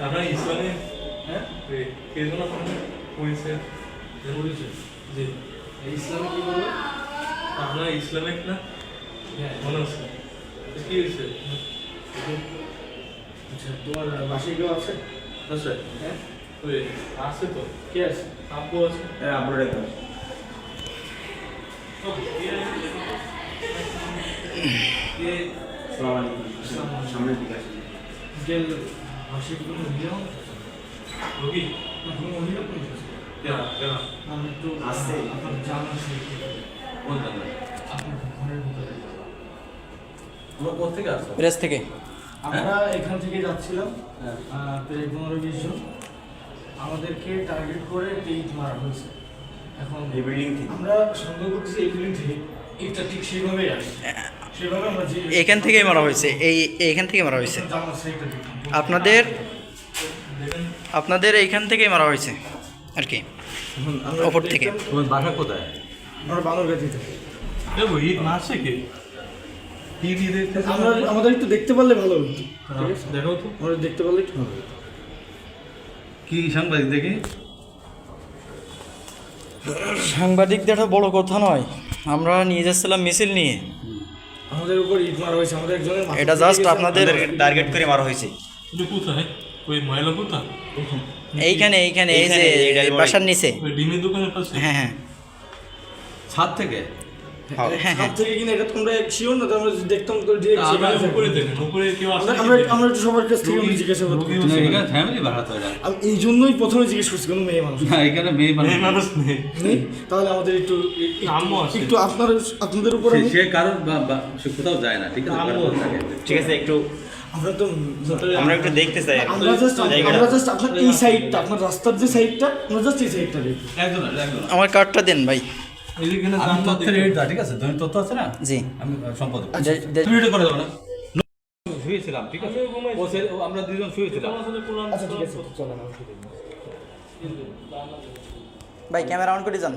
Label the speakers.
Speaker 1: আপনার
Speaker 2: হ্যাঁ
Speaker 1: কে
Speaker 2: জন্য আপনার হয়েছে হয়েছে কি বলব
Speaker 1: আপনার ইসলামিক না
Speaker 2: হ্যাঁ
Speaker 1: মনে কি হয়েছে
Speaker 2: আচ্ছা তোমার বাসে কেউ আছে
Speaker 1: আছে
Speaker 2: হ্যাঁ
Speaker 1: ওই আছে তো
Speaker 2: কে আছে
Speaker 1: আব্বু আছে
Speaker 3: হ্যাঁ
Speaker 1: আব্বু
Speaker 4: প্রেস থেকে
Speaker 2: আমরা এখান থেকে যাচ্ছিলাম
Speaker 1: হ্যাঁ
Speaker 2: প্রায় পনেরো বিশ জন আমাদেরকে টার্গেট করে টেইট মারা হয়েছে এখন
Speaker 3: এই বিল্ডিং থেকে
Speaker 2: আমরা সন্দেহ করতেছি এই বিল্ডিং থেকে এটা ঠিক সেইভাবেই আসে
Speaker 4: এখান থেকেই মারা হয়েছে। এই এইখান থেকে মারা হয়েছে। আপনাদের আপনাদের এইখান থেকেই মারা হয়েছে আর কি। ওপর থেকে।
Speaker 5: বাসা কোথায়?
Speaker 2: আমাদের একটু দেখতে পারলে ভালো হতো।
Speaker 1: দেখো তো।
Speaker 2: আমরা দেখতে পারলে একটু ভালো হতো।
Speaker 5: কি সাংবাদিক দেখি?
Speaker 4: সাংবাদিকদের একটা বড় কথা নয়। আমরা নিয়ে যাচ্ছিলাম মিছিল নিয়ে।
Speaker 2: আমাদের উপর ইট মারা হয়েছে আমাদের একজনের মাথা
Speaker 4: এটা
Speaker 2: ফেটে
Speaker 4: just
Speaker 2: গেছে,
Speaker 4: আপনাদের-
Speaker 2: আমাদের-
Speaker 3: টার্গেট করে মারা হয়েছে।
Speaker 1: এটা কোথায়? ওই ময়লা কোথায়
Speaker 4: এইখানে এইখানে এই যে
Speaker 3: এইখানে, এইটাই বড়।
Speaker 4: বাসার নিচে।
Speaker 1: ওই ডিমের দোকানের পাশে?
Speaker 4: হ্যাঁ হ্যাঁ।
Speaker 5: ছাদ থেকে?
Speaker 2: ছাদ থেকে কিনা এটা তোমরা শিওর না? তো দেখতাম তো direct
Speaker 1: আমরা
Speaker 2: সেখানে থাকতাম।
Speaker 1: উপরে দেখেন উপরে কেউ আসে
Speaker 2: আমরা আমরা আমরা একটু সবার কাছ থেকে জিজ্ঞাসা করতে
Speaker 5: এখানে ফ্যামিলি বাসা তো এটা
Speaker 2: আমি এই জন্যই প্রথমে জিজ্ঞেস করছি কোনো মেয়ে মানুষ।
Speaker 5: না এখানে মেয়ে মানুষ
Speaker 1: মেয়ে মানুষ নেই।
Speaker 2: নেই? তাহলে আমাদের একটু একটু-
Speaker 1: আম্মু আছে।
Speaker 2: একটু আপনার আপনাদের উপর
Speaker 5: সে- বা- কোথাও যায় না ঠিক আছে।
Speaker 3: ঠিক একটু
Speaker 2: আমরা তো
Speaker 3: আমরা একটু দেখতে চাই
Speaker 2: আমরা জাস্ট আমরা জাস্ট আপনার এই সাইডটা আপনার রাস্তার যে সাইডটা আমরা জাস্ট এই সাইডটা দেখি
Speaker 5: একজন না,
Speaker 4: আমার কার্ডটা দেন ভাই।
Speaker 5: আমি তথ্যের
Speaker 1: দেখে-
Speaker 5: ঠিক আছে? তথ্য আছে না?
Speaker 4: জি।
Speaker 5: আমি সম্পাদক। তুমি এটা করে দেবো না। শুয়েছিলাম ঠিক আছে? ও আমরা দুজন শুয়েছিলাম।
Speaker 2: আচ্ছা ঠিক আছে
Speaker 4: ভাই ক্যামেরা অন করে যান।